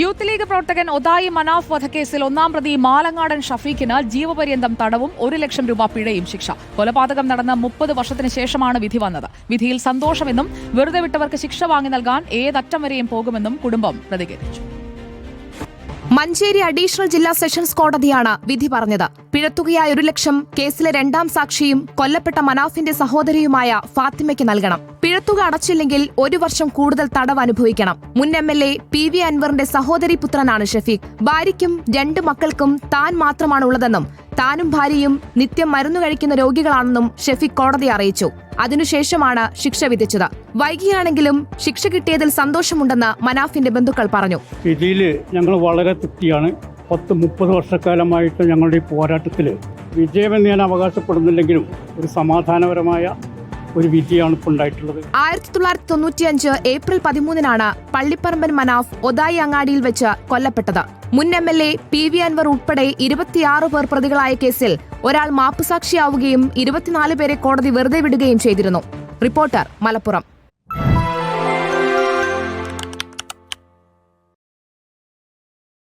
Youth league പ്രവർത്തകൻ ഒതായി മനാഫ് വധക്കേസിൽ ഒന്നാം പ്രതി മാലങ്ങാടൻ ഷഫീഖിന് ജീവപര്യന്തം തടവും ഒരു ലക്ഷം രൂപ പിഴയും ശിക്ഷ. കൊലപാതകം നടന്ന മുപ്പത് വർഷത്തിന് ശേഷമാണ് വിധി വന്നത്. വിധിയിൽ സന്തോഷമെന്നും വെറുതെ വിട്ടവർക്ക് ശിക്ഷ വാങ്ങി നൽകാൻ ഏതറ്റം വരെയും പോകുമെന്നും കുടുംബം പ്രതികരിച്ചു. മഞ്ചേരി അഡീഷണൽ ജില്ലാ സെഷൻസ് കോടതിയാണ് വിധി പറഞ്ഞത്. പിഴത്തുകയായ ഒരു ലക്ഷം കേസിലെ രണ്ടാം സാക്ഷിയും കൊല്ലപ്പെട്ട മനാഫിന്റെ സഹോദരിയുമായ ഫാത്തിമയ്ക്ക് നൽകണം. പിഴത്തുക അടച്ചില്ലെങ്കിൽ ഒരു വർഷം കൂടുതൽ തടവ് അനുഭവിക്കണം. മുൻ M L A P V അൻവറിന്റെ സഹോദരി പുത്രനാണ് ഷഫീഖ്. ഭാര്യയ്ക്കും രണ്ട് മക്കൾക്കും താൻ മാത്രമാണുള്ളതെന്നും താനും ഭാര്യയും നിത്യം മരുന്നു കഴിക്കുന്ന രോഗികളാണെന്നും ഷെഫീഖ് കോടതി അറിയിച്ചു. അതിനുശേഷമാണ് ശിക്ഷ വിധിച്ചത്. വൈകിയാണെങ്കിലും ശിക്ഷ കിട്ടിയതിൽ സന്തോഷമുണ്ടെന്ന് മനാഫിന്റെ ബന്ധുക്കൾ പറഞ്ഞു. ഇതിൽ ഞങ്ങൾ വളരെ തൃപ്തിയാണ്. പത്ത് മുപ്പത് വർഷക്കാലമായിട്ട് ഞങ്ങളുടെ ഈ പോരാട്ടത്തിൽ വിജയമെന്ന് ഞാൻ അവകാശപ്പെടുന്നില്ലെങ്കിലും ഒരു സമാധാനപരമായ ഒരു ഉണ്ടായിട്ടുള്ളത്. ആയിരത്തി തൊള്ളായിരത്തി ഏപ്രിൽ പതിമൂന്നിനാണ് പള്ളിപ്പറമ്പൻ മനാഫ് ഒതായി അങ്ങാടിയിൽ വെച്ച് കൊല്ലപ്പെട്ടത്. മുൻ M L A P V Anvar ഉൾപ്പെടെ ഇരുപത്തിയാറ് പേർ പ്രതികളായ കേസിൽ ഒരാൾ മാപ്പുസാക്ഷിയാവുകയും ഇരുപത്തിനാല് പേരെ കോടതി വെറുതെ വിടുകയും ചെയ്തിരുന്നു. റിപ്പോർട്ടർ മലപ്പുറം.